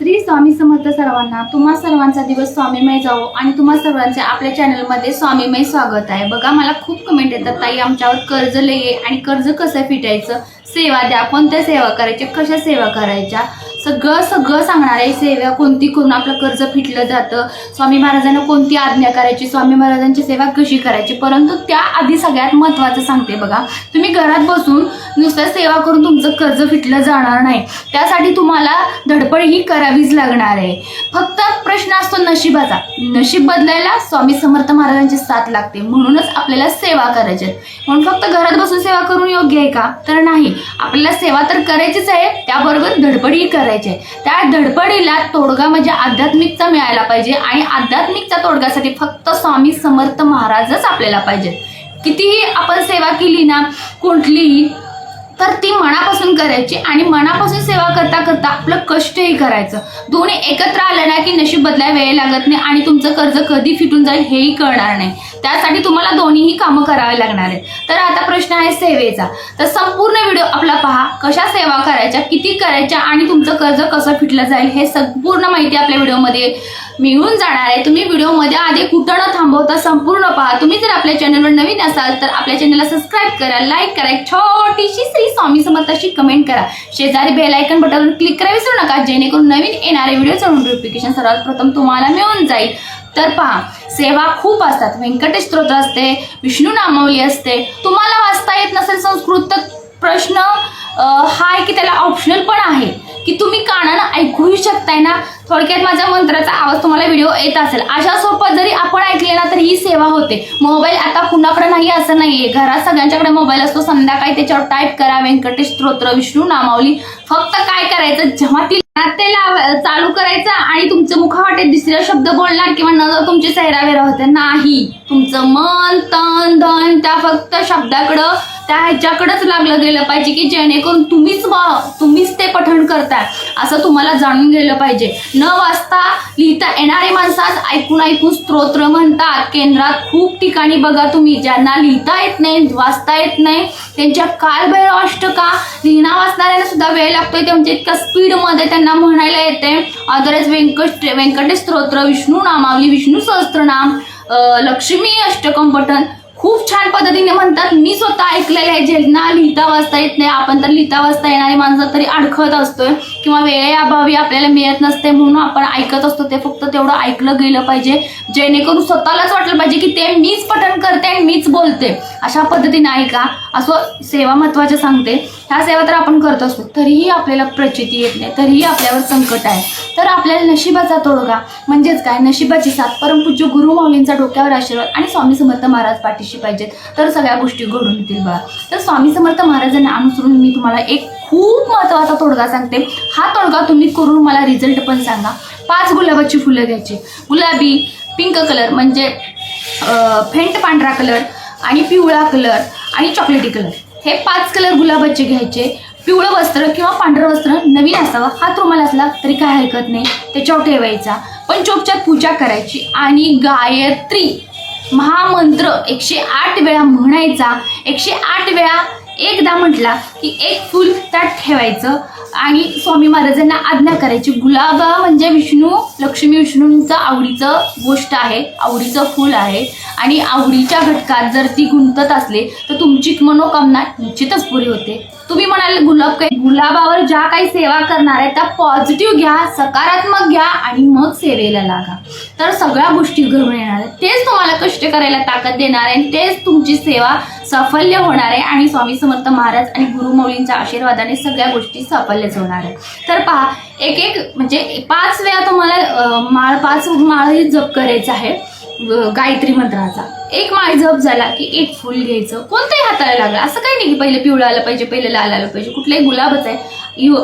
श्री स्वामी समर्थ सर्वांना तुम्हा सर्वांचा दिवस स्वामीमय जावो आणि तुम्हा सर्वांचे आपल्या चॅनलमध्ये स्वामीमय स्वागत आहे. बघा मला खूप कमेंट येतात ताई आमच्यावर कर्ज लई आणि कर्ज कसं फिटायचं? सेवा द्या. कोणत्या सेवा करायच्या? कशा सेवा करायच्या? सगळं सगळं सांगणार आहे. सेवा कोणती करून आपलं कर्ज फिटलं जातं. स्वामी महाराजांना कोणती आज्ञा करायची? स्वामी महाराजांची सेवा कशी करायची? परंतु त्या आधी सगळ्यात महत्त्वाचं सांगते बघा. तुम्ही घरात बसून नुसतं सेवा करून तुमचं कर्ज फिटलं जाणार नाही. त्यासाठी तुम्हाला धडपड ही करावीच लागणार आहे. फक्त प्रश्न असतो नशिबाचा. नशीब बदलायला स्वामी समर्थ महाराजांची साथ लागते. म्हणूनच आपल्याला सेवा करायची आहे. म्हणून फक्त घरात बसून सेवा करून योग्य आहे का? तर नाही. आपल्याला सेवा तर करायचीच आहे. त्याबरोबर धडपडही करायची आहे त्या धडपडीला तोडगा म्हणजे आध्यात्मिकता मिळायला पाहिजे आणि आध्यात्मिकता तोडगासाठी फक्त स्वामी समर्थ महाराजच आपल्याला पाहिजे कितीही आपण सेवा केली ना कुठलीही तर ती मनापासून करायची आणि मनापासून सेवा करता करता आपलं कष्टही करायचं. दोन्ही एकत्र आलं ना की नशीब बदलाय वेळ लागत नाही आणि तुमचं कर्ज कधी फिटून जाईल हेही कळणार नाही. त्यासाठी तुम्हाला दोन्हीही कामं करावे लागणार आहेत. तर आता प्रश्न आहे सेवेचा. तर संपूर्ण व्हिडिओ आपला पहा कशा सेवा करायच्या किती करायच्या आणि तुमचं कर्ज कसं फिटलं जाईल हे संपूर्ण माहिती आपल्या व्हिडिओमध्ये मिळून जाणार आहे. तुम्ही व्हिडिओमध्ये आधी कुठं न थांबवता संपूर्ण पहा. तुम्ही जर आपल्या चॅनलवर नवीन असाल तर आपल्या चॅनलला सबस्क्राईब करा लाईक करा. एक छोटीशी श्री स्वामी समर्थाशी कमेंट करा. शेजारी बेल आयकन बटनवर क्लिक करा विसरू नका जेणेकरून नवीन येणारे व्हिडिओचं नोटिफिकेशन सर्वात प्रथम तुम्हाला मिळून जाईल. तर पहा सेवा खूप असतात. व्यंकटेश स्तोत्र असते विष्णू नामावली असते. तुम्हाला वाचता येत नसेल संस्कृत तर प्रश्न हा आहे की त्याला ऑप्शनल पण आहे. की तुम्ही कानानं ऐकूही शकताय ना. थोडक्यात माझ्या मंत्राचा आवाज तुम्हाला व्हिडिओ येत असेल. अशा सोबत जरी आपण ऐकले ना तर ही सेवा होते. मोबाईल आता कुणाकडे नाही असं नाहीये. घरात सगळ्यांच्याकडे मोबाईल असतो. संध्याकाळी त्याच्यावर टाईप करा. व्यंकटेश स्तोत्र विष्णू नामावली. फक्त काय करायचं? जेव्हा ती ते लाव चालू करायचं आणि तुमचं मुखावाटेत दुसरे शब्द बोलणार किंवा नजर तुमची चेहरावेरा होते नाही. तुमचं मन तन धन त्या फक्त शब्दाकडं त्या ह्याच्याकडंच लागलं गेलं पाहिजे की जेणेकरून तुम्हीच वा- तुम्हीच ते पठण करताय. असं तुम्हाला जाणून गेलं पाहिजे. न वाचता लिहिता येणारे माणसाच ऐकून ऐकून स्तोत्र म्हणतात. केंद्रात खूप ठिकाणी बघा तुम्ही ज्यांना लिहिता येत नाही वाचता येत नाही त्यांच्या कालभैरव अष्टका लिहिणा वाचणाऱ्यांना सुद्धा वेळ लागतोय. ते म्हणजे इतक्या स्पीडमध्ये त्यांना म्हणायला येते अदरवाईज व्यंकट व्यंकटेश स्तोत्र विष्णू नामावली विष्णू सहस्त्रनाम लक्ष्मी अष्टकम पठण खूप छान पद्धतीने म्हणतात मी स्वतः ऐकलेलं आहे ज्यांना लिहिता वाचता येत नाही आपण तर लिहिता वाचता येणारी माणसं तरी अडखत असतोय किंवा वेळेअभावी आपल्याला मिळत नसते म्हणून आपण ऐकत असतो. ते फक्त तेवढं ऐकलं गेलं पाहिजे. जेणेकरून स्वतःलाच वाटलं पाहिजे की ते मीच पठण करते आणि मीच बोलते. अशा पद्धतीने ऐका. असं सेवा महत्त्वाच्या सांगते. ह्या सेवा तर आपण करत असतो तरीही आपल्याला प्रचिती येत नाही तरीही आपल्यावर संकट आहे. तर आपल्याला नशिबाचा तोडगा म्हणजेच काय? नशिबाची साथ. परमपूज्य गुरु माऊलींचा डोक्यावर आशीर्वाद आणि स्वामी समर्थ महाराज पाठीशी पाहिजेत तर सगळ्या गोष्टी घडून येतील बघा. तर स्वामी समर्थ महाराजांना अनुसरून मी तुम्हाला एक खूप महत्त्वाचा तोडगा सांगते. हा तोडगा तुम्ही करून मला रिझल्ट पण सांगा. पाच गुलाबाची फुलं घ्यायची. गुलाबी पिंक कलर म्हणजे फेंट पांढरा कलर आणि पिवळा कलर आणि चॉकलेटी कलर हे पाच कलर गुलाबाचे घ्यायचे. पिवळं वस्त्र किंवा पांढरं वस्त्र नवीन असावं. हात रुमाल असला तरी काय हरकत नाही. त्याच्यावर ठेवायचा. पंचोपचार पूजा करायची. आणि गायत्री. महामंत्र एकशे आठ वेळा म्हणायचा. एकशे आठ वेळा एकदा म्हटला की एक फूल त्यात ठेवायचं. आणि स्वामी महाराजांना आज्ञा करायची. गुलाबा म्हणजे विष्णू लक्ष्मी विष्णूंचं आवडीचं गोष्ट आहे आवडीचं फूल आहे. आणि आवडीच्या घटकात जर ती गुंतत असले तर तुमची मनोकामना निश्चितच पुरी होते. तुम्ही म्हणाल गुलाब काही गुलाबावर ज्या काही सेवा करणार आहे त्या पॉझिटिव्ह घ्या सकारात्मक घ्या आणि मग सेवेला लागा. तर सगळ्या गोष्टी घडून येणार आहेत. तेच तुम्हाला कष्ट करायला ताकद देणार आहे आणि तेच तुमची सेवा सफल्य होणार आहे आणि स्वामी समर्थ महाराज आणि गुरुमौलींच्या आशीर्वादाने सगळ्या गोष्टी सफल्यच होणार आहे तर पहा एक एक म्हणजे पाच वेळा तुम्हाला माळ पाच माळही जप करायचा आहे गायत्री मंत्राचा. एक माळ जप झाला की एक फुल घ्यायचं. कोणतंही हाताला लागलं असं काही नाही की पहिले पिवळं आलं पाहिजे पहिले लाल आलं पाहिजे. कुठलाही गुलाबच आहे. यु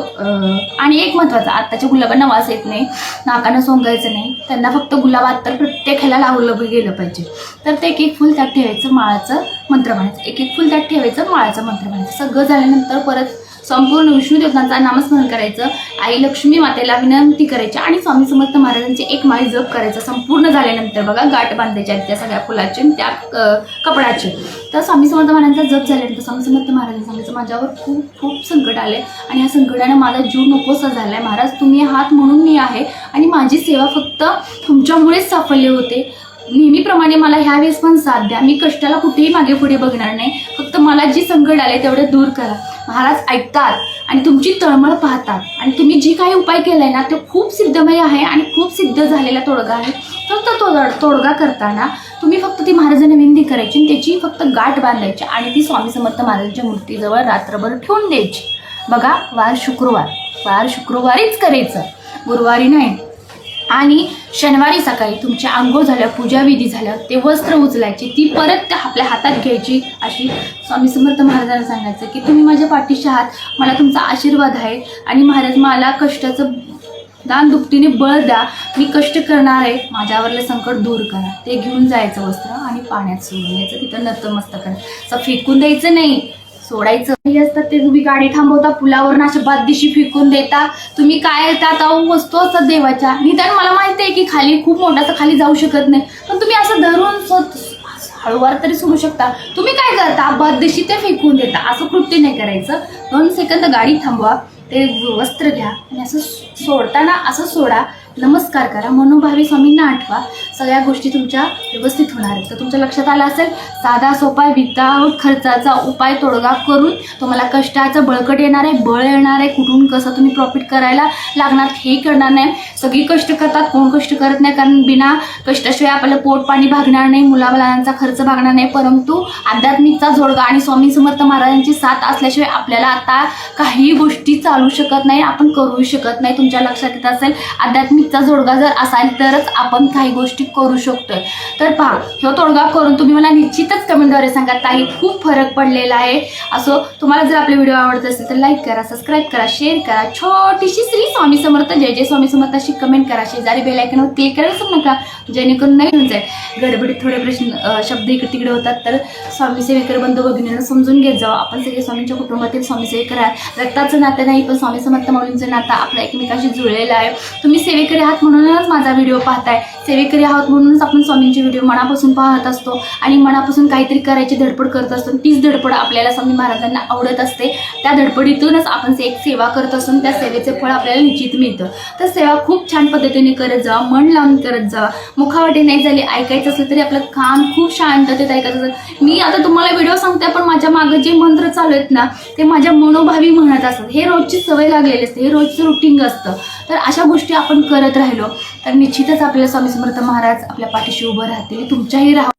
आणि एक महत्त्वाचं आत्ताच्या गुलाबांना वास येत नाही. नाकानं सोंगायचं नाही. त्यांना फक्त गुलाब तर प्रत्येक ह्याला लावलं गेलं पाहिजे. तर ते एक एक फुल त्यात ठेवायचं माळाचं मंत्र म्हणायचं. एक एक फुल त्यात ठेवायचं माळाचं मंत्र म्हणायचं. सगळं झाल्यानंतर परत संपूर्ण विष्णू देवतांचा नामस्मरण करायचं आई लक्ष्मी मातेला विनंती करायची आणि स्वामी समर्थ महाराजांचे एक माळी जप करायचं. संपूर्ण झाल्यानंतर बघा गाठ बांधायच्या आहेत त्या सगळ्या फुलाचे आणि त्या अ, कपडाचे तर स्वामी समर्थ महाराजांचा जप झाल्यानंतर स्वामी समर्थ महाराजांनी सांगायचं माझ्यावर खूप खूप संकट आले आणि या संकटाने माझा जीव नकोसा झाला आहे महाराज तुम्ही हात म्हणून मी आहे आणि माझी सेवा फक्त तुमच्यामुळेच साफल्य होते. नेहमीप्रमाणे मला ह्यावेळेस पण साथ द्या. मी कष्टाला कुठेही मागे पुढे बघणार नाही. फक्त मला जी संकट आले तेवढे दूर करा. महाराज ऐकतात आणि तुमची तळमळ पाहतात. आणि तुम्ही जी काही उपाय केलाय ना तो खूप सिद्धमय आहे आणि खूप सिद्ध झालेला तोडगा आहे. फक्त तो तोडगा करताना तुम्ही फक्त ती महाराजांना विनंती करायची आणि त्याची फक्त गाठ बांधायची आणि ती स्वामी समर्थ महाराजांच्या मूर्तीजवळ रात्रभर ठेवून द्यायची. बघा वार शुक्रवार. वार शुक्रवारीच करायचं. गुरुवारी नाही आणि शनिवारी सकाळी तुमची आंघोळ झालं पूजाविधी झालं ते वस्त्र उचलायची ती परत त्या आपल्या हातात घ्यायची. अशी स्वामी समर्थ महाराजांना सांगायचं की तुम्ही माझ्या पाठीशी आहात मला तुमचा आशीर्वाद आहे आणि महाराज मला कष्टाचं दान दुपटीने बळ द्या मी कष्ट करणार आहे. माझ्यावरले संकट दूर करा. ते घेऊन जायचं वस्त्र आणि पाण्यात सोडून द्यायचं तिथं नतमस्तक करायचं असं फेकून द्यायचं नाही. सोडायचं हे असतात ते तुम्ही गाडी थांबवता पुलावर अशा बाददिशी फेकून देता. तुम्ही काय त्यात अहो वस्तू असतात देवाच्या. निदान मला माहिती आहे की खाली खूप मोठा खाली जाऊ शकत नाही. पण तुम्ही असं धरून हळूवार तरी सोडू शकता. तुम्ही काय करता? बददिशी ते फेकून देता. असं कृत्य नाही करायचं. दोन सेकंद गाडी थांबवा ते वस्त्र घ्या आणि असं सोडताना असं सोडा. नमस्कार करा. मनोभावी स्वामींना आठवा. सगळ्या गोष्टी तुमच्या व्यवस्थित होणार आहेत. तर तुमच्या लक्षात आलं असेल साधा सोपा विदाऊट खर्चाचा उपाय तोडगा करून तुम्हाला कष्टाचं बळकट येणार आहे बळ येणार आहे. कुठून कसं तुम्ही प्रॉफिट करायला लागणार हे करणार नाही. सगळी कष्ट करतात कोण कष्ट करत नाही? कारण बिना कष्टाशिवाय आपल्याला पोट पाणी भागणार नाही मुलाबाळांचा खर्च भागणार नाही. परंतु आध्यात्मिकचा जोडगा आणि स्वामी समर्थ महाराजांची साथ असल्याशिवाय आपल्याला आता काही गोष्टी चालू शकत नाही आपण करू शकत नाही. तुमच्या लक्षात येत असेल आध्यात्मिकचा जोडगा जर असाल तरच आपण काही गोष्टी करू शकतोय. तर पहा ह्यो तोडगा करून तुम्ही मला निश्चितच कमेंटद्वारे सांगा ताई खूप फरक पडलेला आहे. असो तुम्हाला जर आपले व्हिडिओ आवडत असेल तर लाईक करा सबस्क्राईब करा शेअर करा. छोटीशी श्री स्वामी समर्थ जय जय स्वामी समर्थ अशी कमेंट करा. शेजारी बेलायकनवर क्लिक करायला विसरू नका जेणेकरून नाही होऊन जाईल. गडबडीत थोडे प्रश्न शब्द इकडे तिकडे होतात तर स्वामी सेवेकर बंधू भगिनींना समजून घेत जावं. आपण सगळे स्वामींच्या कुटुंबातील स्वामी सेवेकर आहे रक्ताचं नातं नाही पण स्वामी समर्थ म्हणूनचं नातं आपल्या एकमेकाशी जुळलेलं आहे. तुम्ही सेवेकर आहात म्हणूनच माझा व्हिडिओ पाहताय. सेवेकरी आहात म्हणूनच आपण स्वामींचे व्हिडिओ मनापासून पाहत असतो आणि मनापासून काहीतरी करायची धडपड करत असतो. तीच धडपड आपल्याला स्वामी महाराजांना आवडत असते. त्या धडपडीतूनच आपण एक सेवा करत असून त्या सेवेचे फळ आपल्याला निश्चित मिळतं. तर सेवा खूप छान पद्धतीने करत जावा मन लावून करत जावा मुखावाटी नाही झाली ऐकायचं असलं तरी आपलं काम खूप शांततेत ऐकायचं असतं मी आता तुम्हाला व्हिडिओ सांगते पण माझ्या मागं जे मंत्र चालू आहेत ना ते माझ्या मनोभावी म्हणत असतात. हे रोजची सवय लागलेली असते. हे रोजचं रुटीन असतं. तर अशा गोष्टी आपण करत राहिलो तर निश्चितच आपल्याला स्वामी समर्थ महाराज आपल्या पाठीशी उभं राहतील. तुमच्याही राहा